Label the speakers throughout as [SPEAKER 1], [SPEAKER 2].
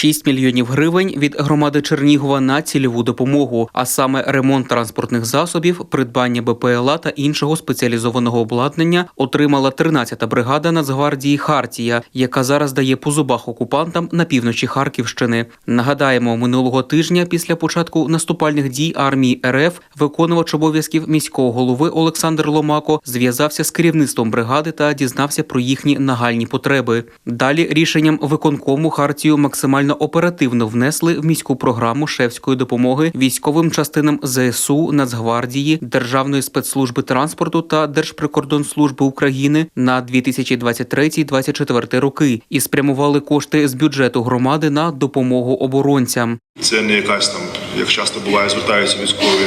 [SPEAKER 1] 6 мільйонів гривень від громади Чернігова на цільову допомогу, а саме ремонт транспортних засобів, придбання БПЛА та іншого спеціалізованого обладнання отримала 13-та бригада Нацгвардії Хартія, яка зараз дає по зубах окупантам на півночі Харківщини. Нагадаємо, минулого тижня після початку наступальних дій армії РФ виконувач обов'язків міського голови Олександр Ломако зв'язався з керівництвом бригади та дізнався про їхні нагальні потреби. Далі рішенням виконкому Хартію максимально оперативно внесли в міську програму шефської допомоги військовим частинам ЗСУ, Нацгвардії, Державної спецслужби транспорту та Держприкордонслужби України на 2023-2024 роки і спрямували кошти з бюджету громади на допомогу оборонцям.
[SPEAKER 2] Це не якась там, як часто буває, звертаються військові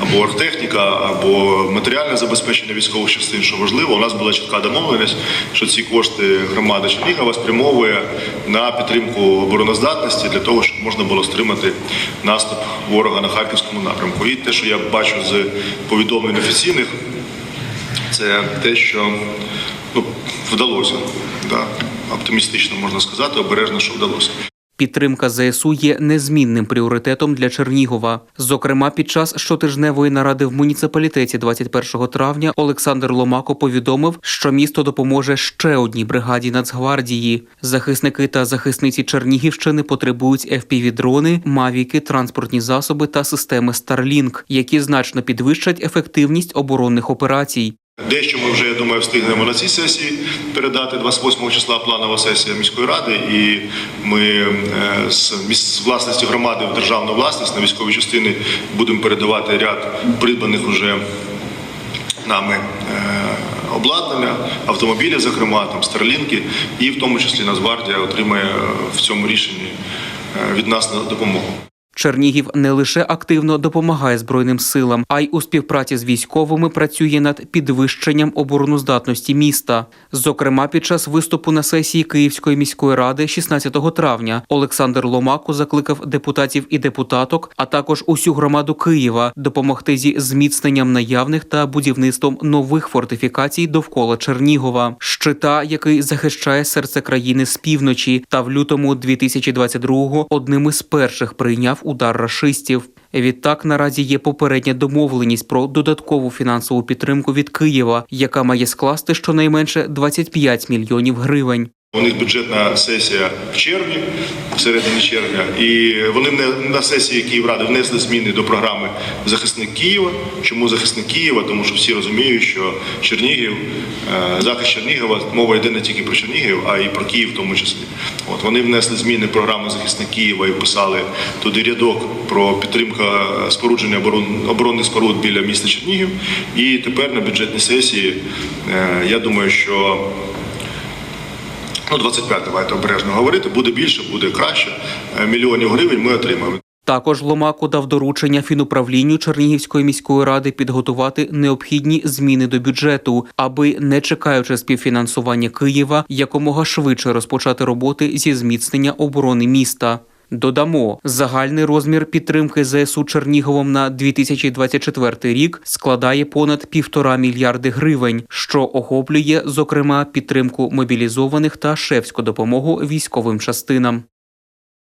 [SPEAKER 2] або оргтехніка, або матеріальне забезпечення військових частин, що важливо. У нас була чітка домовленість, що ці кошти громада Чернігова спрямовує на підтримку обороноздатності для того, щоб можна було стримати наступ ворога на харківському напрямку. І те, що я бачу з повідомлень офіційних, це те, що ну, вдалося. Да? Оптимістично можна сказати, обережно, що вдалося.
[SPEAKER 1] Підтримка ЗСУ є незмінним пріоритетом для Чернігова. Зокрема, під час щотижневої наради в муніципалітеті 21 травня Олександр Ломако повідомив, що місто допоможе ще одній бригаді Нацгвардії. Захисники та захисниці Чернігівщини потребують FPV-дрони, мавіки, транспортні засоби та системи Starlink, які значно підвищать ефективність оборонних операцій.
[SPEAKER 2] Дещо ми вже, я думаю, встигнемо на цій сесії передати 28 числа планова сесія міської ради, і ми е, з власності громади в державну власність на військові частини будемо передавати ряд придбаних уже нами е, обладнання, автомобілі, зокрема, там старлінки, і в тому числі Нацгвардія отримає е, в цьому рішенні від нас на допомогу.
[SPEAKER 1] Чернігів не лише активно допомагає збройним силам, а й у співпраці з військовими працює над підвищенням обороноздатності міста. Зокрема, під час виступу на сесії Київської міської ради 16 травня Олександр Ломако закликав депутатів і депутаток, а також усю громаду Києва допомогти зі зміцненням наявних та будівництвом нових фортифікацій довкола Чернігова, щита, який захищає серце країни з півночі, та в лютому 2022-го одним із перших прийняв удар рашистів. Відтак наразі є попередня домовленість про додаткову фінансову підтримку від Києва, яка має скласти щонайменше 25 мільйонів гривень.
[SPEAKER 2] У них бюджетна сесія в червні, в середині червня, і вони не- на сесії Київради внесли зміни до програми Захисник Києва. Чому захисник Києва? Тому що всі розуміють, що Чернігів, е, захист Чернігова, мова йде не тільки про Чернігів, а й про Київ в тому числі. От вони внесли зміни в програму Захисник Києва і писали туди рядок про підтримку спорудження оборон- оборонних споруд біля міста Чернігів. І тепер на бюджетній сесії е, я думаю, що Ну, 25, давайте обережно говорити. Буде більше, буде краще. Е, Мільйонів гривень ми отримаємо.
[SPEAKER 1] Також Ломако дав доручення фінуправлінню Чернігівської міської ради підготувати необхідні зміни до бюджету, аби не чекаючи співфінансування Києва, якомога швидше розпочати роботи зі зміцнення оборони міста. Додамо, загальний розмір підтримки ЗСУ Черніговом на 2024 рік складає понад півтора мільярди гривень, що охоплює, зокрема, підтримку мобілізованих та шефську допомогу військовим частинам.